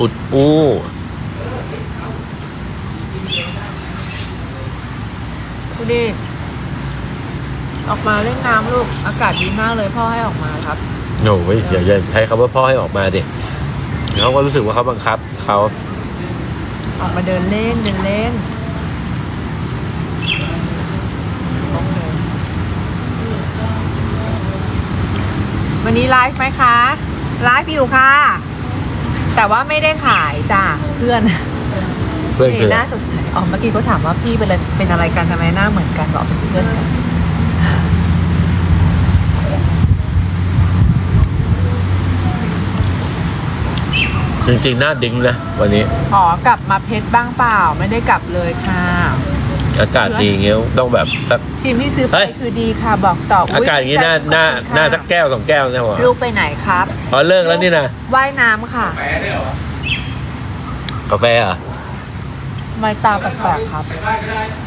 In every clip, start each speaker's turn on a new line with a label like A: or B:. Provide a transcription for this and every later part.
A: อุดอู้
B: ดูดิ ออกมาเล่นน้ำลูก อากาศดีมากเลยพ่อให้ออกมาครับ
A: โอ้ยอย่าอย่าใช้คำว่าพ่อให้ออกมาดิเขาก็รู้สึกว่าเขาบังคับเขา
B: ออกมาเดินเล่นเดินเล่นวันนี้ไลฟ์ไหมคะ ไลฟ์อยู่ค่ะ แต่ว่าไม่ได้ขายจ้าเพื่อน
A: เพื่อนคือ
B: หน้าสดใสอ๋อเมื่อกี้เขาถามว่าพี่เป็นอะไรเป็นอะไรกันทำไมหน้าเหมือนกันบอกเป็นเพื่อนกัน
A: จริงๆหน้าดิ้งนะวันนี้
B: ขอกลับมาเพชรบ้างเปล่า ไม่ได้กลับเลยค่ะ
A: อากาศดีอย่างเงี้ยต้องแบบสัก
B: ทีมที่ซื้อไป
A: เฮ้ย
B: คือดีค่ะบอกต่อ
A: อา
B: อุ๊
A: กาศอย่างงี้หน้า
B: ขอบคุณ
A: หน้า
B: ค่ะ
A: หน้าสักแก้วสองแก้วนะวะ
B: ลูกไปไหนครับ
A: อ๋อเลิกแล้วนี่นะ
B: ว่ายน้ำค่ะ
A: กาแฟเหรอะ
B: ไม่ตาแปลกๆครับ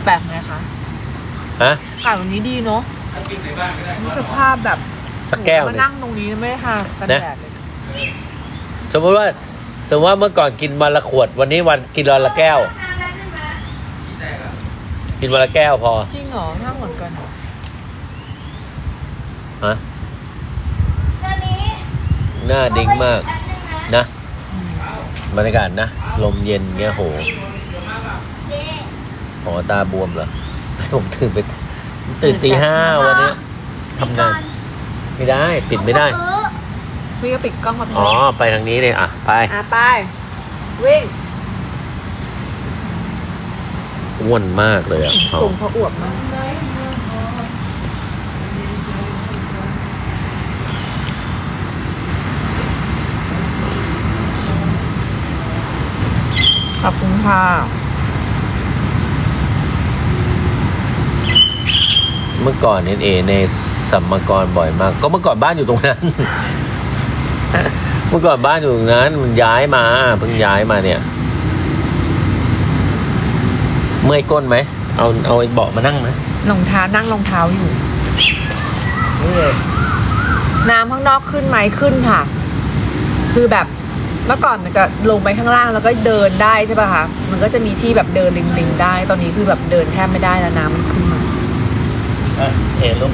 B: แปลกไหมคะ
A: ฮะ
B: ข่าววันนี้ดีเนาะนี่คือภาพแบบ
A: สักแก้ว
B: มา
A: หนึ่ง
B: นั่งตรงนี้ไม่ได้ทากันแดดเลย
A: สมมติว่าสมมติว่าเมื่อก่อนกินวันละขวด วันนี้วันกินวันละแก้ว กินวันละแก้วพอ
B: จริงเหรอหน้าเหมือนกันเหรอ
A: ฮะหน้าดิ้งมากนะ
B: อืม
A: บรรยากาศนะ ลมเย็นเงี้ยโหหอตาบวมเหรอผมตื่นไปตื่นตีห้าวันเนี้ยทำงาน ไม่ได้ปิดไม่ได้
B: พี่ก็ปิดกล้องมา
A: อ๋อ ไปทางนี้เลยอะ ไป
B: อะ ไป วิ่ง
A: อ้วนมากเลยอะ
B: สูงเพราะอวบมากขอบคุณค่ะ
A: เมื่อก่อนเห็นเอในสัมมกรบ่อยมาก ก็เมื่อก่อนบ้านอยู่ตรงนั้น เมื่อก่อนบ้านอยู่ตรงนั้น มันย้ายมาเพิ่งย้ายมาเนี่ย เมื่อยก้นไหม เอาเอาไอ้เบาะมานั่งไหม
B: รองเท้านั่งรองเท้าอยู่
A: นี่เลย
B: น้ำข้างนอกขึ้นไหมขึ้นค่ะ คือแบบเมื่อก่อนมันจะลงไปข้างล่างแล้วก็เดินได้ใช่ป่ะคะมันก็จะมีที่แบบเดินลิงๆได้ ตอนนี้คือแบบเดินแทบไม่ได้แล้วน้ำมันขึ้นมา
A: อะเห็นลูก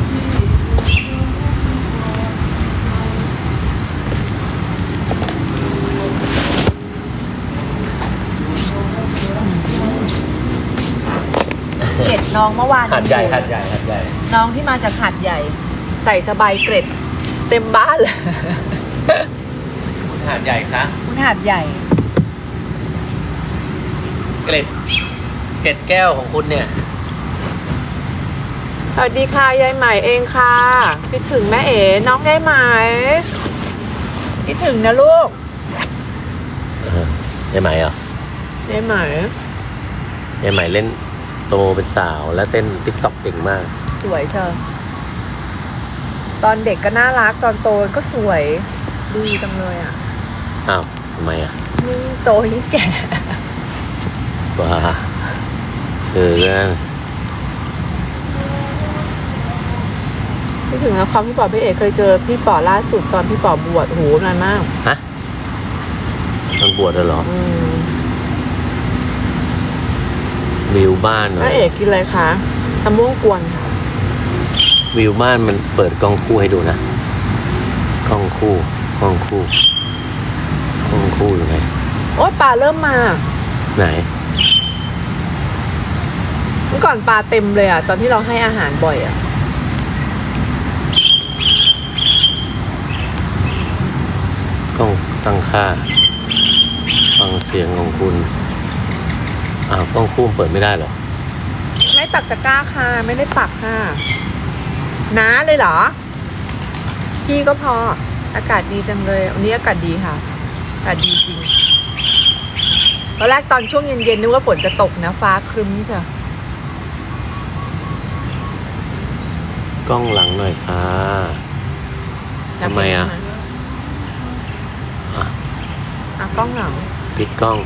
B: น้องเมื่อวาน
A: หัดใหญ่หัดใหญ่หัดใหญ่
B: น้องที่มาจากหัดใหญ่ ใส่สบายเกร็ด เต็มบ้านเลย
A: คุณหัดใหญ่คะ
B: คุณหัดใหญ่
A: เกล็ดเกล็ดแก้วของคุณเนี่ย
B: สวัสดีค่ะยายใหม่เองค่ะคิดถึงแม่เอ๋น้องยายใหม่คิดถึงนะลูก
A: เออยังไหมเหรอยา
B: ยใหม่
A: ยังไหมเล่น โตเป็นสาวแล้วเต้นติ๊กต็อกเก่งมาก
B: สวยเชียวตอนเด็กก็น่ารักตอนโตก็สวยดีจังเลยอะ
A: อ้าวทำไมอะ
B: นี่โตยิ่งแก่
A: ว้าเออก็
B: คิดถึงนะความพี่ป๋อพี่เอกเคยเจอพี่ป๋อล่าสุดตอนพี่ป๋อบวชโหนานมาก
A: ฮะมันบวชแล้วเหรอ
B: อืม
A: วิวบ้านเหรอ
B: แม่เอกกินอะไรคะตะม่วงกวนค่ะ
A: วิวบ้านมันเปิดกล้องคู่ให้ดูนะกล้องคู่กล้องคู่กล้องคู่อยู่ไหน
B: โอ๊ยปลาเริ่มมา
A: ไหน
B: เมื่อก่อนปลาเต็มเลยอะ ตอนที่เราให้อาหารบ่อยอะ
A: กล้องตั้งค่า ฟังเสียงของคุณ อ้าวกล้องคู่มันเปิดไม่ได้เหรอ
B: ไม่ปักตะกร้าค่ะ ไม่ได้ปักค่ะน้าเลยเหรอ พี่ก็พอ อากาศดีจังเลยวันนี้อากาศดีค่ะ อากาศดีจริงตอนแรกตอนช่วงเย็นๆนึกว่าฝนจะตกนะฟ้าครึ้มจ้ะ
A: กล้องหลังหน่อยค่ะ ทำไมอะอะ
B: อะกล้องหลัง
A: พลิกกล้อง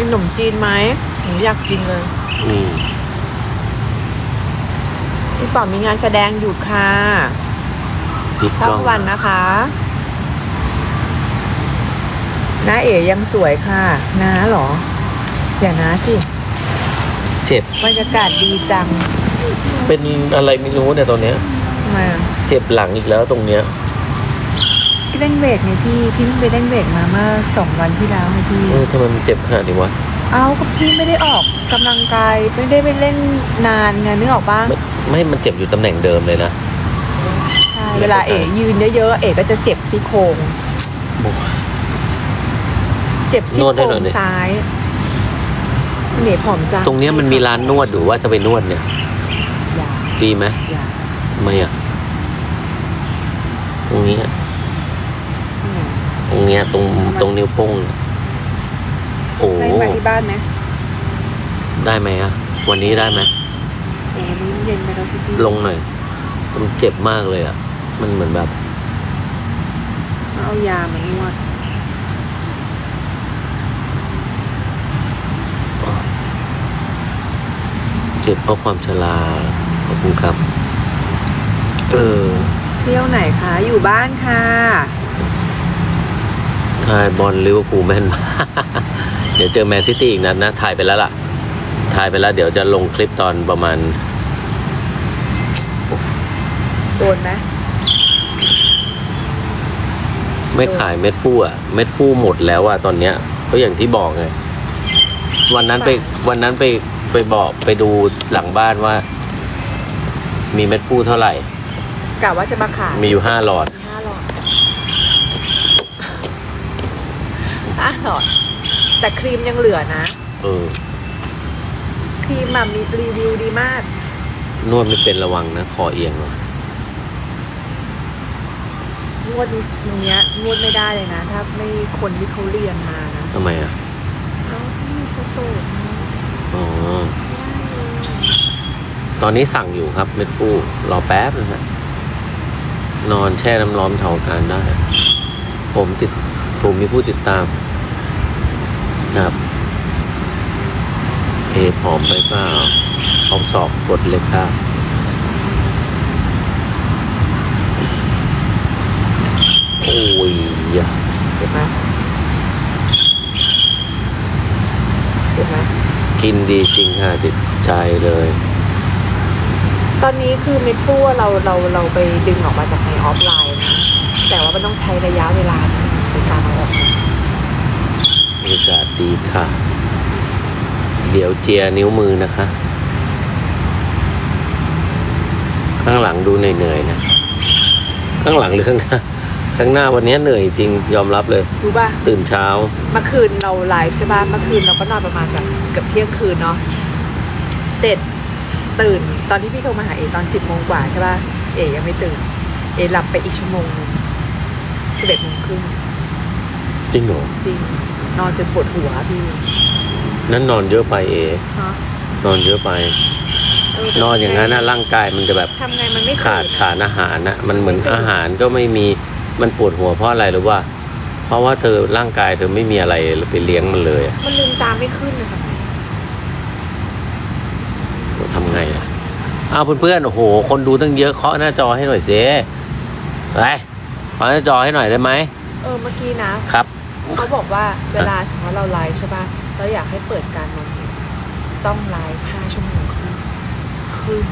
B: มีขนมจีนไหมหนูอยากกินเลย
A: นี่
B: พี่ป๋อมีงานแสดงอยู่ค่ะ
A: พลิก
B: ช่
A: ก
B: อ
A: ล้องง
B: วันนะคะน้าเอ๋ยังสวยค่ะน้าเหรอ อย่าน้าสิ
A: เจ็บ บ
B: รรยากาศดีจัง
A: เป็นอะไรไม่รู้เนี่ยตอนเนี้ย
B: ทำไมอะ
A: เจ็บหลังอีกแล้วตรงเนี้ย
B: เล่นเบรกไงพี่ พี่เพิ่งไปเล่นเบรกมาเมื่อสองวันที่แล้วไงพี่
A: เออทำไมมันเจ็บขนาดนี้วะ
B: เอาก็พี่ไม่ได้ออกกำลังกายไม่ได้ไปเล่นนานไงนึกออกปะ
A: ไม่ไม่มันเจ็บอยู่ตำแหน่งเดิมเลยนะ
B: ใช่เวลาเอ๋ยืนเยอะๆเอ๋ก็จะเจ็บซี่โครง
A: โอ้ย
B: เจ็บซี่
A: นวด
B: โค
A: ให้
B: ร
A: หน่อย
B: ง
A: ดิ
B: ซ้ายเหน่อยผอมจัง
A: ตรงเนี้ยมันมีร้านนวดอยู่ว่าจะไปนวดเนี่ย
B: อย่า
A: ดีไหม
B: อย่า
A: ทำไมอะตรงนี้อะ
B: อย่า
A: ตรงเนี้ยตรงตรงนิ้วโป้งเนี่ยโอ้
B: ให้มาที่บ้านไหม
A: ได้ไหมอะวันนี้ได้ไหม
B: โอ้นี้เย็นไปแล้วสิพี่
A: ลงหน่อยมันเจ็บมากเลยอะมันเหมือนแบบ
B: เอายามานวด
A: เจ็บเพราะความชราขอบคุณครับ เออ
B: เที่ยวไหนคะ อยู่บ้านค่ะ
A: ถ่ายบอลลิเวอร์พูลแม่นมากเดี๋ยวเจอแมนซิตี้อีกนัดนะ ถ่ายไปแล้วล่ะ ถ่ายไปแล้วเดี๋ยวจะลงคลิปตอนประมาณ
B: โดนไหม
A: ไม่ขายเม็ดฟูอะเม็ดฟูหมดแล้วอะตอนเนี้ยเพราะอย่างที่บอกไงวันนั้นไปวันนั้นไปไปบอกไปดูหลังบ้านว่า มีเม็ดฟูเท่าไหร่
B: กะว่าจะมาขาย
A: มีอยู่ห้าหลอด
B: ห้าหลอด ห้าหลอด แต่ครีมยังเหลือนะ
A: เออ
B: ครีมแบบมีรีวิวดีมาก
A: นวดไม่เป็นระวังนะคอเอียงว่ะ
B: นวดนี้ตรงเนี้ยนวดไม่ได้เลยนะ ถ้าไม่คนที่เขาเรียนมานะ
A: ทำไมอะ
B: เอ้ามีสโตกนะ
A: อ๋อ
B: ได้เลย
A: ตอนนี้สั่งอยู่ครับเม็ดฟูรอแป๊บนะฮะนอนแช่น้ำร้อนเท่าการได้ ผมติด ผมมีผู้ติดตาม ครับเพผอมไปเปล่าเอาสอบกดเลยครับโอ้ยอย่า
B: เจ็บไหมเจ็บไหม
A: กินดีจริงค่ะติดใจเลย
B: ตอนนี้คือเม็ดฟูอะเราเราเราไปดึงออกมาจากในออฟไลน์นะแต่ว่ามันต้องใช้ระยะเวลาในการเอาออกมา
A: บ รรยากาศดีค่ะ เดี๋ยวเจียนิ้วมือนะคะ ข้างหลังดูเหนื่อยๆนะ ข้างหลังหรือข้างหน้า ข้างหน้าวันนี้เหนื่อยจริงยอมรับเลย
B: รู้ป่ะ
A: ตื่นเช้า
B: เมื่อคืนเราไลฟ์ใช่ป่ะ เมื่อคืนเราก็นอนประมาณแบบเกือบเที่ยงคืนเนาะ เสร็จตื่นตอนที่พี่โทรมาหาเอตอนสิบโมงกว่าใช่ป่ะ เอยังไม่ตื่น เอหลับไปอีกชั่วโมงนึงสิบเอ็ดโมงครึ่ง
A: จริงเหรอ
B: จริง นอนจนปวดหัวพี่
A: นั่นนอนเยอะไปเอ
B: เนาะ
A: นอนเยอะไป
B: เแต่
A: นอนอย่างนั้นนะร่างกายมันจะแบบ
B: ทำไงมันไม่
A: ขาด
B: ตื่นอะ
A: สารอาหารนะมันเหมือนอาหารก็ไม่มีมันปวดหัวเพราะอะไรหรือว่า เพราะว่าเธอร่างกายเธอไม่มีอะไรไปเลี้ยงมันเลยอะ
B: มันลืมตาไม่ขึ้นเลยค่ะ
A: ทำไงอะอ้าวเพื่อนๆโอ้โห คนดูตั้งเยอะเคาะหน้าจอให้หน่อยสิไปเคาะหน้าจอให้หน่อยได้ไหม
B: เออเมื่อกี้นะ
A: ครับ
B: เขาบอกว่าเวลาสมมติเราไลฟ์ใช่ป่ะเราอยากให้เปิดการมองเห็นต้องไลฟ์ห้าชั่วโมงครึ่งครึ่ง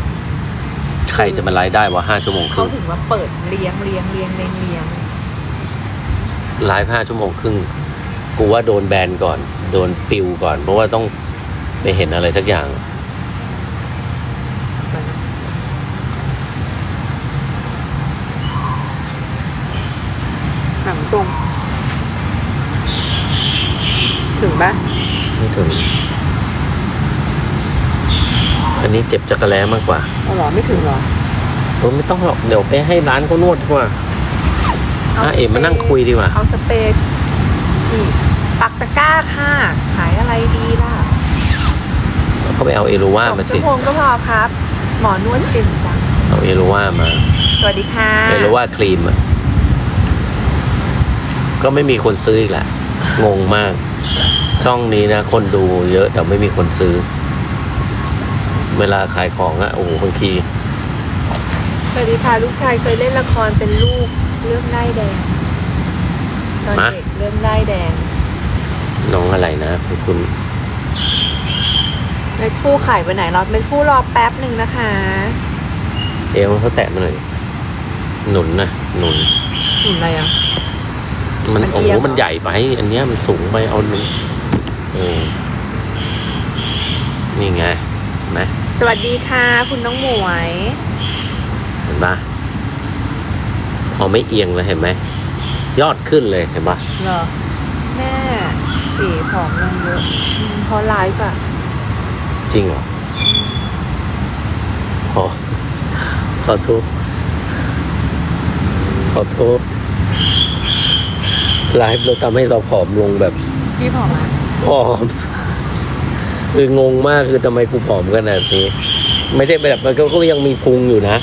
A: ใครจะมาไลฟ์ได้ว่าห้าชั่วโมงค
B: เขา
A: รึ่ง
B: ถึงว่าเปิดเลี้ยงเลี้ยงเลี้ยงเลี้ยงเลี้ยง
A: ไลฟ์ห้าชั่วโมงครึ่งกูว่าโดนแบนก่อน โดนปิวก่อน เพราะว่าต้องไปเห็นอะไรสักอย่าง
B: หนังตรง ถึงปะ
A: ไม่ถึง อันนี้เจ็บจักระแล้มากกว่า
B: เอาเหรอไม่ถึงเหรอ
A: เออไม่ต้องหรอกเดี๋ยวไปให้ร้านเขานวดดีกว่าอะเอ๋มานั่งคุยดีกว่า
B: เอาสเปรย์ฉีดปักตะกร้าค่ะขายอะไรดีล่ะ
A: เขาไปเอาเอรูว่า
B: สอง
A: มา
B: ชั่
A: สิ
B: วโมงก็พอครับ หมอนวดเก่งจัง
A: เอาเอรูว่ามา
B: สวัสดีค่ะ
A: เอรูว่าครีมอะก็ไม่มีคนซื้ออีกแหละงงมาก ช่องนี้นะ คนดูเยอะแต่ไม่มีคนซื้อ เวลาขายของอะโอ้โหบางที
B: ไปวัสดีค่ะลูกชายเคยเล่นละครเป็นลูกเรื่องได้ายแดงตอนเด็กเรื่องได้ายแดง
A: น้องอะไรนะคุณคุณ
B: เม็ดฟูขายไปไหนรอเม็ดฟูรอแป๊บหนึ่งนะคะ
A: เอวเขาแตะมาหน่อยหนุนนะหนุน
B: หนุนอะไรอะ
A: มัน
B: มัน
A: โอ้
B: เอี
A: โห
B: ยงเหรอ
A: มันใหญ่ไป อันเนี้ยมันสูงไปเอาหนุนเออนี่ไงเห็นไหม
B: สวัสดีค่ะ คุณน้องหมวย
A: เห็นปะพอไม่เอียงเลยเห็นไหมยอดขึ้นเลยเห็นปะ
B: เหรอแม่ปีผอมลงเยอะอืมเพราะไลฟ์อะ
A: จริงเหรอขอขอโทษขอโทษ ไลฟ์เราทำให้เราผอมลงแบบ
B: พี่ผอมอะ
A: ผอม คืองงมากคือทำไมกูผอมขนาดนี้ ไม่ได้แบบมันก็ก็ยังมีพุงอยู่นะ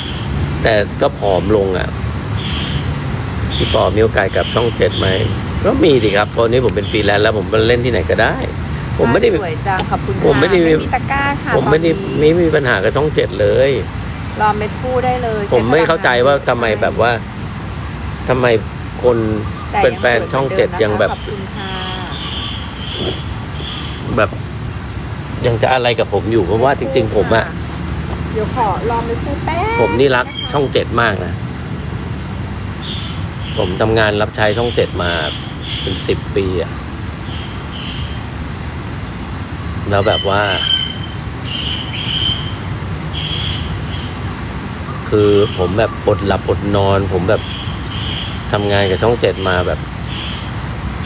A: แต่ก็ผอมลงอะพี่ปอมีโอกาสกลับช่องเจ็ดไหมก็มีดิครับเพราะนี้ผมเป็นฟรีแลนซ์แล้วผมไปเล่นที่ไหนก็ได้ ผมไม่ได้
B: สวยจังขอบคุณค่ะ
A: ผมไม่ได้
B: มีตะกร้าค่ะ
A: ผมไม่ได้
B: ตอน
A: ไม่
B: นี้
A: มีปัญหากับช่องเจ็ดเลย
B: รอเม็ดฟูได้เลย
A: ผมไม่
B: ใช้พลังงน
A: เข้าใจว่าทำไมแบบว่าทำไมคน
B: แต่ยัง
A: แฟน
B: สวย
A: ๆช่อง
B: หมื
A: เจ็ด
B: ดิมนะคะ
A: ยังแบบ
B: ขอบคุณค่ะ
A: แบบยังจะอะไรกับผมอยู่เพราะว่าจริง ๆ ผมอะ
B: เดี๋ยวขอลองเม็ดฟูแป๊บ
A: ผมนี่รักช่องเจ็ดมากนะ ผมทำงานรับใช้ช่องเจ็ดมาเป็นสิบปีอะแล้วแบบว่า คือผมแบบอดหลับอดนอน ผมแบบ ทำงานกับช่องเจ็ดมาแบบ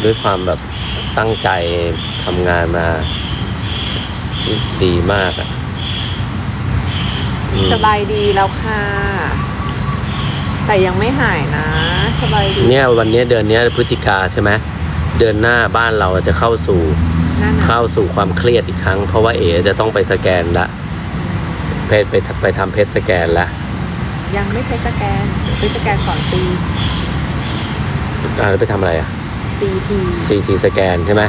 A: ด้วยความแบบตั้งใจทำงานมา ดีมากอะอืม
B: สบายดีแล้วค่ะ แต่ยังไม่หายนะ สบายดี
A: เนี่ยวันเนี้ยเดือนเนี้ยพฤศจิกาใช่ไหมเดือนหน้าบ้านเราจะเข้าสู่
B: นั่นน่ะ
A: เข้าสู่ความเครียดอีกครั้ง เพราะว่าเอจะต้องไปสแกนละเพจไปไปทำเพจสแกนละ
B: ยังไม่ไปสแกนเดี๋ยวไปสแกนสอนปี
A: อ่าแล้วไปทำอะไรอะ
B: CT
A: CT สแกนใช่ไหม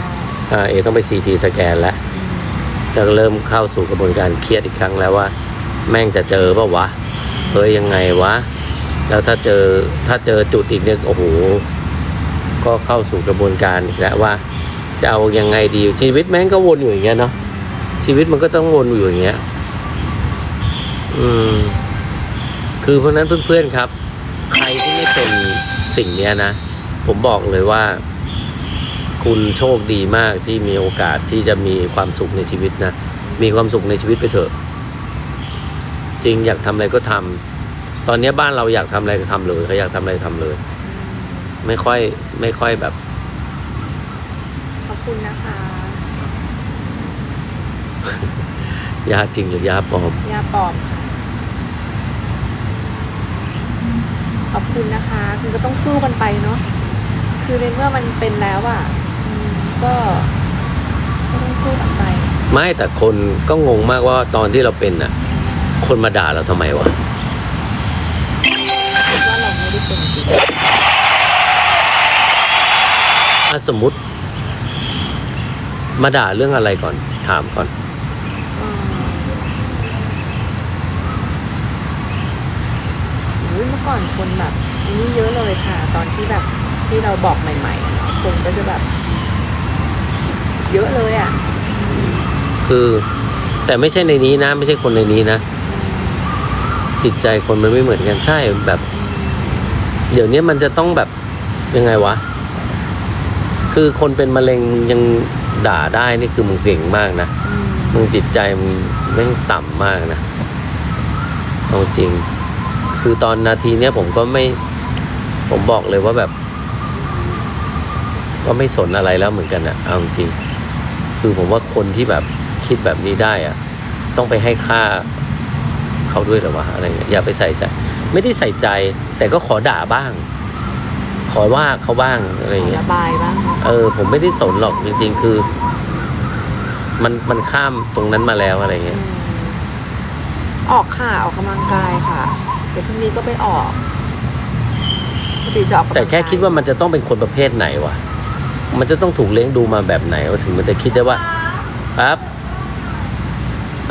A: อ่าเอต้องไป CT สแกนแล้วจะเริ่มเข้าสู่กระบวนการเครียดอีกครั้งแล้วว่า แม่งจะเจอเปล่าวะเฮ้ยยังไงวะ แล้วถ้าเจอถ้าเจอจุดอีกเนี่ยโอ้โหก็เข้าสู่กระบวนการอีกแล้วว่า จะเอายังไงดีชีวิตแม่งก็วนอยู่อย่างเงี้ยเนาะชีวิตมันก็ต้องวนอยู่อย่างเงี้ย อืม คือเพราะฉะนั้นเพื่อนๆครับ ใครที่ไม่เป็นสิ่งเนี้ยนะ ผมบอกเลยว่า คุณโชคดีมากที่มีโอกาสที่จะมีความสุขในชีวิตนะ มีความสุขในชีวิตไปเถอะ จริงอยากทำอะไรก็ทำตอนเนี้ยบ้านเราอยากทำอะไรก็ทำเลยเขาอยากทำอะไรทำเลย ไม่ค่อย ไม่ค่อยแบบ
B: ขอบคุณนะคะ
A: ยาจริงหรือยาปลอม
B: ยาปลอมค่ะ ขอบคุณนะคะ คือก็ต้องสู้กันไปเนาะ คือในเมื่อมันเป็นแล้วอะ่ะอืมก็ก็ต้องสู้กันไป
A: ไม่แต่คนก็งงมากว่าตอนที่เราเป็นน่ะ คนมาด่าเราทำไมวะ
B: คิดว่าเราไม่ได้เป็นจริง
A: ถ้าสมมติ มาด่าเรื่องอะไรก่อน ถามก่อน
B: อืมอุ๊ยเมื่อก่อนคนแบบอันนี้เยอะเลยค่ะ ตอนที่แบบ ที่เราบอกใหม่ๆอะเนาะคนก็จะแบบ เยอะเลยอะ
A: คือ แต่ไม่ใช่ในนี้นะ ไม่ใช่คนในนี้นะ จิตใจคนมันไม่เหมือนกันใช่แบบ เดี๋ยวนี้มันจะต้องแบบยังไงวะ คือคนเป็นมะเร็งยังด่าได้นี่คือมึงเก่งมากนะ
B: อืม
A: มึงจิตใจมึงแม่งต่ำมากนะเอาจริง คือตอนนาทีเนี้ยผมก็ไม่ ผมบอกเลยว่าแบบ ก็ไม่สนอะไรแล้วเหมือนกันอะเอาจริงคือผมว่าคนที่แบบคิดแบบนี้ได้อะต้องไปให้ค่าเขาด้วยเหรอวะอะไรเงี้ยอย่าไปใส่ใจ ไม่ได้ใส่ใจ แต่ก็ขอด่าบ้าง ขอว่าเขาบ้างอะไร
B: ขอ
A: เงี้ย
B: ระบายบ้างเนาะ
A: เออ ผมไม่ได้สนหรอกจริง ๆ คือ มันมันข้ามตรงนั้นมาแล้วอะไรเงี้ย
B: อืมออกค่ะออกกำลังกายค่ะ เดี๋ยวพรุ่งนี้ก็ไปออกปกติจะออกกำลังกย
A: แต่แค่คิดว่ามันจะต้องเป็นคนประเภทไหนวะ มันจะต้องถูกเลี้ยงดูมาแบบไหนวะถึงมันจะคิดได้ว่าครับ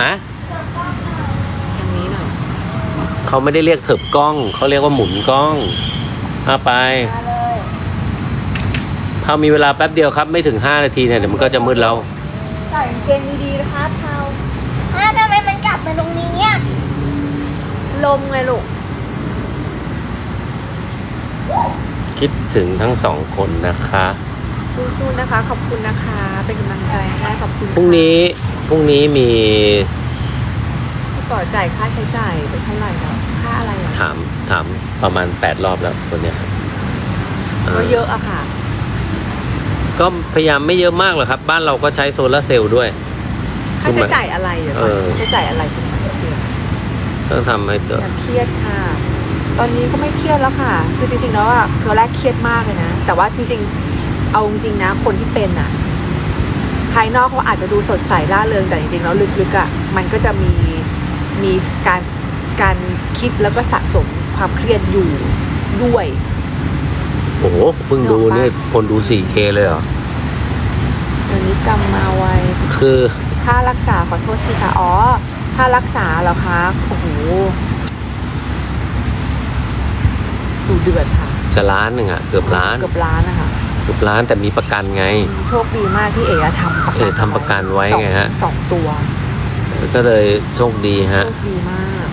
A: ฮะ
B: อย่างนี้หน่อย
A: เขาไม่ได้เรียกเถิบกล้อง เขาเรียกว่าหมุนกล้องเอาไป
B: มาเลย
A: พามีเวลาแป๊บเดียวครับ ไม่ถึงห้านาทีเนี่ยเดี๋ยวมันก็จะมืดแล้ว
B: ใส่กางเกงดีๆนะคะเทา
C: อ้าวทำไมมันกลับมาตรงนี้อะ
B: ลมไงลูก
A: คิดถึงทั้งสองคนนะคะ
B: สู้ๆนะคะ ขอบคุณนะคะ เป็นกำลังใจให้ขอบคุณ
A: พรุ่งนี้พรุ่งนี้มี
B: พี่ป๋อจ่ายค่าใช้จ่ายไปเท่าไหร่แล้วค่าอะไรอะ
A: ถามถามประมาณแปดรอบแล้วคนเนี้ยเอ
B: ก็
A: อ
B: เยอะอะค่ะ
A: ก็พยายามไม่เยอะมากหรอกครับ บ้านเราก็ใช้โซลาร์เซลล์ด้วย
B: ค่าใช้จ่ายอะไรเดี๋ยวก่อน
A: เออ
B: ค่าใช้จ่ายอะไรคุณหมอเดี๋ยว
A: ต้องทำให้ตัว
B: อย่าเครียดค่ะ ตอนนี้ก็ไม่เครียดแล้วค่ะ คือจริงๆแล้วอะคือแรกเครียดมากเลยนะ แต่ว่าจริง ๆ เอาจริงๆนะ คนที่เป็นอะภายนอกเขาอาจจะดูสดใสร่าเริงแต่จริงๆแล้วลึกๆอะมันก็จะมีมีการการคิดแล้วก็สะสมความเครียดอยู่ด้วย
A: โอ้โหเพิ่งดูเนี่ยคนดู 4K เลยเหรอ
B: เดี๋ยวนี้กรรมมาไว
A: คือ
B: ค่ารักษาขอโทษทีค่ะ อ๋อ ค่ารักษาเหรอคะโอ้โหดูเดือดค่ะ
A: จะล้านหนึ่งอะเกือบล้าน
B: เกือบล้าน นะคะ
A: เกือบล้านแต่มีประกันไง
B: โชคดีมากที่เอ๋ทำประกัน
A: เอ๋ทำประกันไว้ไงฮะ
B: สองสองตัว
A: ก็เลยโชคดี
B: โช
A: ฮะ
B: คดีมาก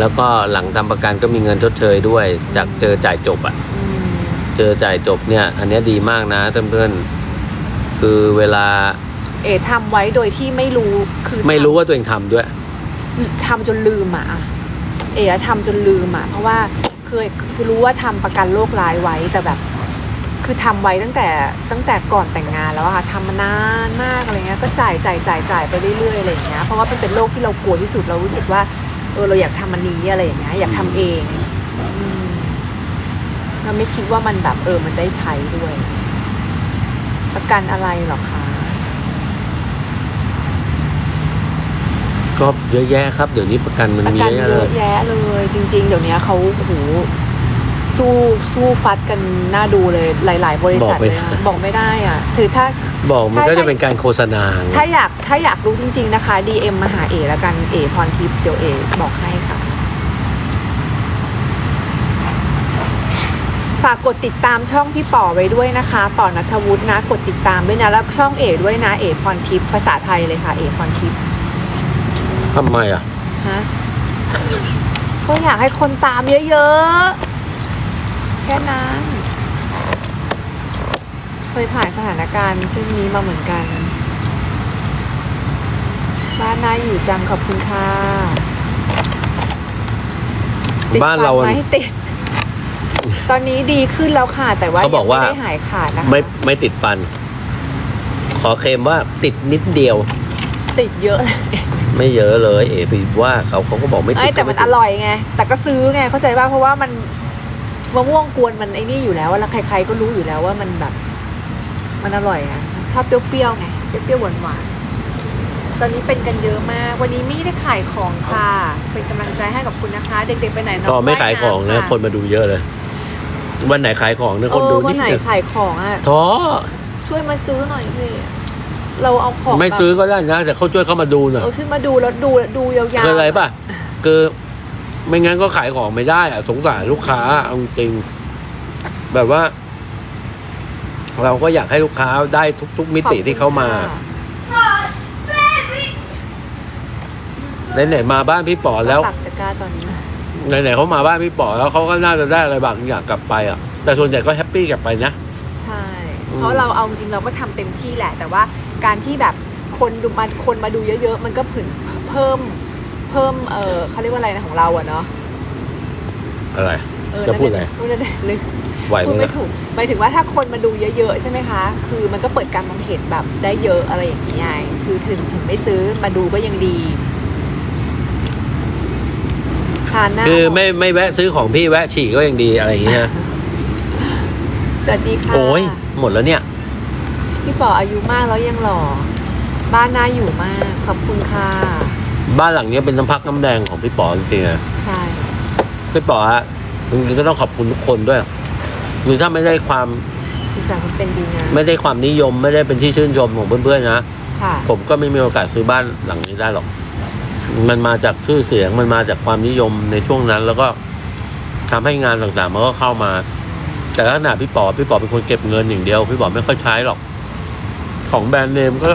A: แล้วก็หลังทำประกันก็มีเงินชดเชยด้วย จากเจอจ่ายจบอะ
B: อืม
A: เจอจ่ายจบเนี่ย อันเนี้ยดีมากนะเพื่อนๆคือเวลา
B: เอ๋ทำไว้โดยที่ไม่รู้คือ
A: ไม่รู้ว่าตัวเองทำด้วย
B: ทำจนลืมอะเอ๋ทำจนลืมอะ เพราะว่าเคยคือรู้ว่าทำประกันโรคร้ายไว้แต่แบบ คือทำไว้ตั้งแต่ตั้งแต่ก่อนแต่งงานแล้วอะค่ะทำมานานมากอะไรเงี้ยก็จ่ายจ่ายจ่ายจ่ายไปเรื่อยๆอะไรอย่างเงี้ยเพราะว่ามันเป็นโรคที่เรากลัวที่สุดเรารู้สึกว่าเออเราอยากทำมันนี้อะไรอย่างเงี้ยอยากทำเองอืมเราไม่คิดว่ามันแบบเออมันได้ใช้ด้วย ประกันอะไรเหรอคะ
A: ก็เยอะแยะครับ เดี๋ยวนี้ประกันมัน
B: ประ
A: มี
B: กัน
A: เยอะ
B: เย
A: เล
B: อะ
A: ย
B: แยะเลย จริง ๆ เดี๋ยวนี้เขาโอ้โห สู้สู้ฟัดกันน่าดูเลยหลาย ๆ บริษัทเลยนะบอกไม่ได้อะถือถ้า
A: บอกมัน
B: ถ้า
A: ก็จะเป็นการโฆษณาไง
B: ถ้าอยากถ้าอยากรู้จริง ๆ นะคะ DM มาหาเอแล้วกันเอพรทิพย์เดี๋ยวเอบอกให้ค่ะ ฝากกดติดตามช่องพี่ป๋อไว้ด้วยนะคะป๋อนัทวุฒินะกดติดตามด้วยนะแล้วช่องเอด้วยนะเอพรทิพย์ภาษาไทยเลยค่ะเอพรทิพย์
A: ทำไมอะ
B: ฮะก็อยากให้คนตามเยอะๆ แค่นั้น เคยผ่านสถานการณ์เช่นนี้มาเหมือนกัน บ้านนายอยู่จังขอบคุณค่ะติด
A: บ้านเรา
B: ฟัไหมติด ตอนนี้ดีขึ้นแล้วค่ะ แต่ว่า
A: เขาบอกว่า
B: ยังไม่ได้หายขาดนะคะ
A: ไม่ไม่ติดฟัน ขอเคลมว่าติดนิดเดียว
B: ติดเยอะเลย
A: ไม่เยอะเลย เอ๋ไปว่าเขาเขาก็บอกไม่ติ
B: เอ้
A: ด
B: ยแต่มันอร่อยไง แต่ก็ซื้อไงเข้าใจป่ะเพราะว่ามัน มะม่วงกวนมันไอ้นี่อยู่แล้วแล้วใครๆก็รู้อยู่แล้วว่ามันแบบ มันอร่อยอะชอบเปรี้ยวๆไงเปรี้ยวๆหวานๆตอนนี้เป็นกันเยอะมาก วันนี้ไม่ได้ขายของค่ะ เป็นกำลังใจให้กับคุณนะคะ เด็กๆไปไหนน
A: ก็ไม่ขายของนะ
B: ว่
A: คนมาดูเยอะเลย วันไหนขายของเนี่ย
B: เอ
A: คน
B: อ
A: ดู
B: วั
A: นิ
B: น
A: ด
B: ไหน
A: เดียว
B: ขายของอะ
A: ท้อ
B: ช่วยมาซื้อหน่อยสิเราเอาของ
A: ไม่
B: แบบ
A: ซื้อก็ได้นะ แต่เขาช่วยเข้ามาดูหน่อย
B: เออช่วยมาดูแล้วดูดูยาวๆ
A: คืออะไรป่ะคือ ไม่งั้นก็ขายของไม่ได้อะสงสารลูกค้าเอาจริง แบบว่า เราก็อยากให้ลูกค้าได้ทุก ๆ มิติที่เขามา
B: ขอบคุณค่ะ
A: ไหนๆมาบ้านพี่ป๋อแล้ว
B: ปักตะกร้าตอนนี้
A: ไหนๆเขามาบ้านพี่ป๋อแล้วเขาก็น่าจะได้อะไรบางอย่างกลับไปอะ แต่ส่วนใหญ่ก็แฮปปี้กลับไปนะ
B: ใช่
A: อืม
B: เพราะเราเอาจริงๆเราก็ทำเต็มที่แหละ แต่ว่าการที่แบบคนดูมาคนมาดูเยอะๆ มันก็ผึ่งเพิ่ม เพิ่มเออเขาเรียกว่าอะไรนะของเราอะเนาะ
A: อะไร
B: เออ
A: จะพูดอะไร
B: พูดอะไรลึก
A: ไหวไห
B: พูด
A: ม
B: ไม่
A: ล่ะ
B: ถูกหมายถึงว่าถ้าคนมาดูเยอะๆใช่ไหมคะ คือมันก็เปิดการมองเห็นแบบได้เยอะอะไรอย่างนี้ไงคือถึงถึงไม่ซื้อมาดูก็ยังดีทานหน้า
A: คือไม่ไม่แวะซื้อของพี่แวะฉี่ก็ยังดีอะไรอย่างเงี้ย
B: สวัสดีค่ะ
A: โอ้ยหมดแล้วเนี่ย
B: พี่ป๋ออายุมากแล้วยังหล่อบ้านน่าอยู่มากขอบคุณค่ะ
A: บ้านหลังเนี้ยเป็นน้ำพักน้ำแดงของพี่ป๋อจริงๆอะ
B: ใช่
A: พี่ป๋อฮะจริงๆก็ต้องขอบคุณทุกคนด้วยหรือถ้าไม่ได้ความ
B: พี่สาวมันเป็นดีงาม
A: ไม่ได้ความนิยมไม่ได้เป็นที่ชื่นชมของเพื่อนๆนะ
B: ค่ะ
A: ผมก็ไม่มีโอกาสซื้อบ้านหลังนี้ได้หรอกมมันมาจากชื่อเสียงมันมาจากความนิยมในช่วงนั้น แล้วก็ทำให้งานต่างๆมันก็เข้ามา แต่ขณะพี่ป๋อพี่ป๋อเป็นคนเก็บเงินอย่างเดียว พี่ป๋อไม่ค่อยใช้หรอก ของแบรนด์เนมก็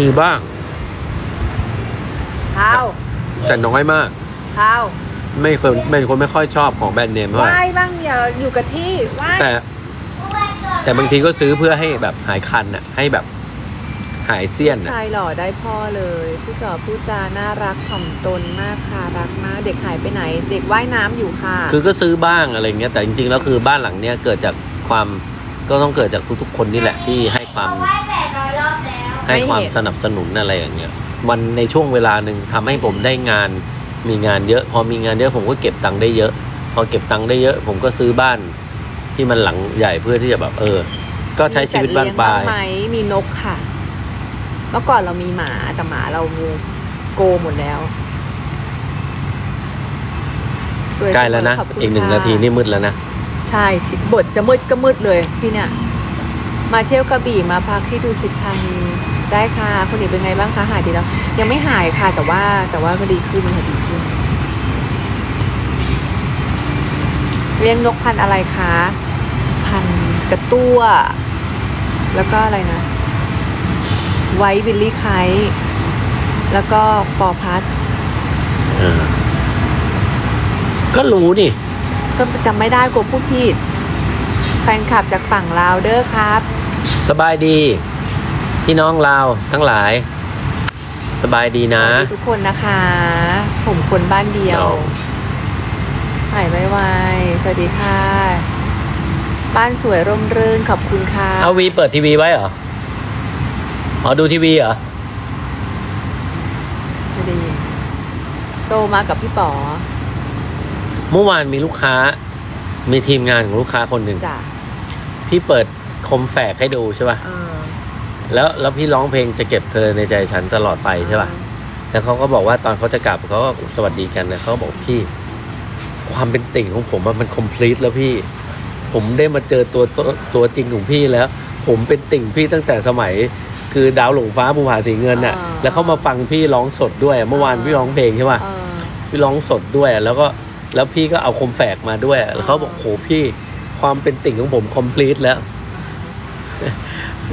A: มีบ้าง
B: เท้า
A: แต่น้อยมาก
B: เท้า
A: ไม่เคยเป็นคนไม่ค่อยชอบของแบรนด์เนมเท่าไหร่
B: ว่ายบ้างอย่าอยู่กับที่ว่าย
A: แต่ แต่บางทีก็ซื้อเพื่อให้แบบหายคันอะ ให้แบบหายเสี้ยนอะ
B: ชายหล่อได้พ่อเลยผู้จอผู้จาน่ารักถ่อมตนมากค่ะรักมากเด็กหายไปไหน เด็กว่ายน้ำอยู่ค่ะ
A: คือก็ซื้อบ้างอะไรเงี้ยแต่จริงๆแล้วคือบ้านหลังเนี้ยเกิดจากความก็ต้องเกิดจากทุกๆคนนี่แหละที่ให้ความ
C: เอาไว้แปดร้อยรอบแล้ว
A: ให้ความ
B: ไม่เห็น
A: สนับสนุนอะไรอย่างเงี้ย วันในช่วงเวลาหนึ่งทำให้ผมได้งาน มีงานเยอะ พอมีงานเยอะผมก็เก็บตังค์ได้เยอะ พอเก็บตังค์ได้เยอะ ผมก็ซื้อบ้านที่มันหลังใหญ่เพื่อที่จะแบบเออ ก็ใช้ชีวิตบ้านปลาย
B: มีสัตว์เลี้ยงบ้างไหมมีนกค่ะ เมื่อก่อนเรามีหมาแต่หมาเราโกหมดแล้วสวย
A: ใกล้แล้วนะ
B: ขบคุณ
A: อีกหนึ่ง
B: ค่ะ
A: นาทีนี่มืดแล้วนะ
B: ใช่บทจะมืดก็มืดเลยพี่เนี่ย มาเที่ยวกระบี่มาพักที่ดูสิทธานี ได้ค่ะ คุณหญิงเป็นไงบ้างคะหายดีแล้ว ยังไม่หายค่ะ แต่ว่าแต่ว่าก็ดีขึ้นค่ะดีขึ้น เลี้ยงนกพันธุ์อะไรคะ พันธุ์กระตั้ว แล้วก็อะไรนะ ไวท์บิลลี่ไคท์แล้วก็ปอพัด
A: เออก็รู้นี่
B: ก็จำไม่ได้กลัวพูดผิด แฟนคลับจากฝั่งลาวเด้อครับ
A: สบายดี พี่น้องเราวทั้งหลาย สบายดีนะ
B: สวัสดีทุกคนนะคะ ผมคนบ้านเดียว
A: เอา
B: หายไวๆสวัสดีค่ะ บ้านสวยร่มรื่นขอบคุณค่ะ
A: เอาวีเปิดทีวีไว้เหรออ๋อดูทีวีเหรอ
B: จะดี โตมากับพี่ป๋อ
A: เมื่อวานมีลูกค้า มีทีมงานของลูกค้าคนหนึ่ง
B: จ้ะ
A: พี่เปิดคมแฝกให้ดูใช่ป่ะ
B: เออ
A: แล้วแล้วพี่ร้องเพลงจะเก็บเธอในใจฉันตลอดไปใช่ป่ะแล้วเขาก็บอกว่าตอนเขาจะกลับเขาก็สวัสดีกันนะเขาก็บอกพี่ ความเป็นติ่งของผมอะมันคอมพลีทแล้วพี่ ผมได้มาเจอตัวตัวตัวจริงของพี่แล้ว ผมเป็นติ่งพี่ตั้งแต่สมัย คือดาวหลงฟ้าภูผาสีเงินน่ะ แล้วเขามาฟังพี่ร้องสดด้วย เมื่อวานพี่ร้องเพลงใช่ป่ะ
B: เออ
A: พี่ร้องสดด้วยแล้วก็แล้วพี่ก็เอาคมแฝกมาด้วย แล้วเขาบอกโหพี่ ความเป็นติ่งของผมคอมพลีทแล้ว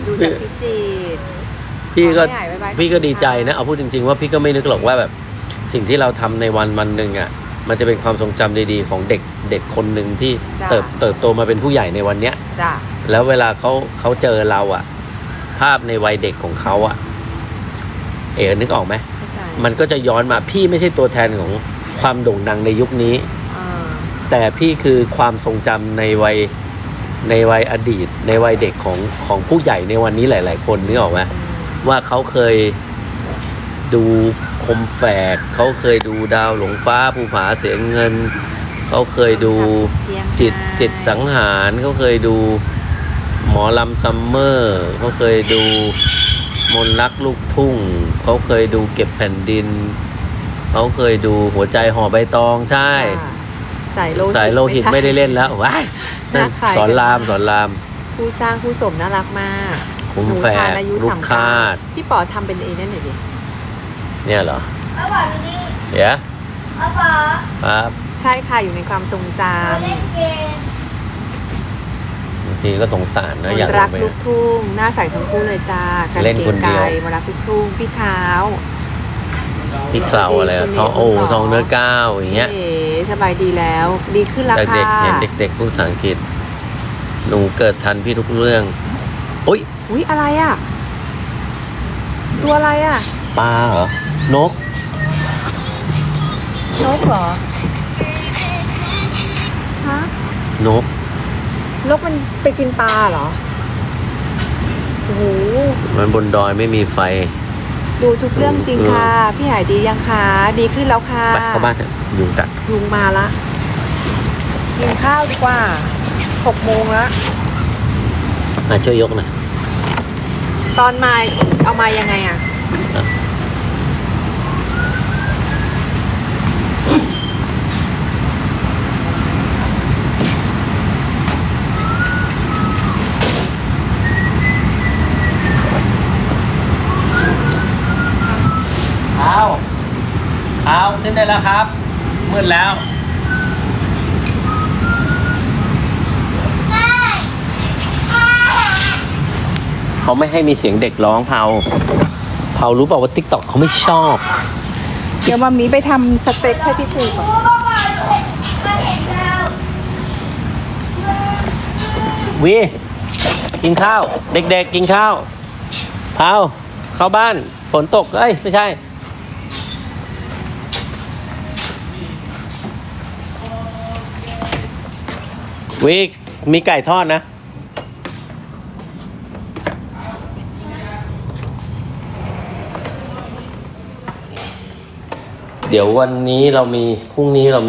B: ดูจากพี่จีด
A: พี่ก็
B: ขอให้หายไวๆ
A: พี่ก็ดีใจนะเอาพูดจริง ๆ ว่าพี่ก็ไม่นึกหรอกว่าแบบสิ่งที่เราทำในวันวันหนึ่งอะมันจะเป็นความทรงจำดีๆ ของเด็กเด็กคนหนึ่งที่
B: จ้ะ
A: เติบเติบโตมาเป็นผู้ใหญ่ในวันเนี้ย
B: จ้ะ
A: แล้วเวลาเขาเขาเจอเราอะภาพในวัยเด็กของเขาอะเอ๋นึกออกไหม
B: เข้าใจ
A: มันก็จะย้อนมาพี่ไม่ใช่ตัวแทนของความโด่งดังในยุคนี้
B: เออ
A: แต่พี่คือความทรงจำในวัย ในวัยอดีต ในวัยเด็กของของผู้ใหญ่ในวันนี้หลาย ๆ คนนึกออกไหมว่าเขาเคยดูคมแฝกเขาเคยดูดาวหลงฟ้าภูผาเสียงเงิน เขาเคยดู
B: เจียง
A: จิต
B: ไฮ้
A: จิตสังหารเขาเคยดูหมอลำซัมเมอร์เขาเคยดูมนต์รักลูกทุ่ง เขาเคยดูเก็บแผ่นดิน เขาเคยดูหัวใจห่อใบตองใช่
B: จ้ะ สายโลหิต
A: สายโลหิตไม่ได้เล่นแล้วว้ายนั่น
B: น่าขาย
A: สอนรามสอนราม
B: ผู้สร้างผู้สมน่ารักมาก
A: คุ้ม
B: หนู
A: แฝ
B: ทาน
A: ก
B: อายุ
A: ลู
B: สากม
A: คาด
B: พี่ป๋อทำเป็นเองนั่นหน่อยดิ
A: เนี่ยเหรอ
C: เอาบอกดูดิ
A: เดี๋ยว
C: เอาบอก
A: ครับ
B: ใช่ค่ะอยู่ในความทรงจ
C: เอาเล่นเกม
A: บางทีก็สงสารำนะอยาก
B: รัก
A: ไป
B: ลูกทุ่งหน้าใสทั้งคู่เลยจ้าการ
A: เล่นคนเดียว
B: ไกลมารักลูกทุ่งพี่ขาว
A: พี่เคลาอะไรอะทองโอทองเนื้อก้าวอย่างเงี้ย
B: เอ๋ สบายดีแล้ว ดีขึ้นแล้ว
A: แต่
B: ค่ะ
A: เด็กเห็นเด็กๆพูดภาษาอังกฤษหนูเกิดทันพี่ทุกเรื่องโอ้ย
B: อุ้ยอะไรอะ ตัวอะไรอะ
A: ปลาเหรอนก
B: นกเหรอ ฮะ
A: นก
B: นกมันไปกินปลาเหรอ โอ้โห
A: มันบนดอยไม่มีไฟ
B: ดูทุกเรื่องจริงค่ะ พี่หายดียังคะดีขึ้นแล้วค่ะ
A: ไปเข้าบ้านเถอะยุงกัด
B: ยุงมาละกินข้าวดีกว่าหกโมงแล้ว
A: มาช่วยยกหน่อย
B: ตอนมาเอามายังไงอะ
A: เอาได้แล้วครับ มืดแล้วเขาไม่ให้มีเสียงเด็กร้องเผาเผารู้เปล่าว่าติ๊กต็อกเขาไม่ชอบ
B: เดี๋ยวมามีไปทำสเต็กให้พี่ปูก่อน
C: โอ้พ่อก่อนเห็นก็เห็นแล้ว
A: วีกินข้าว เด็กๆกินข้าวเผาเข้าบ้านฝนตกเอ้ย ไม่ใช่ วีมีไก่ทอดนะ เดี๋ยววันนี้เรามี พรุ่งนี้เรามี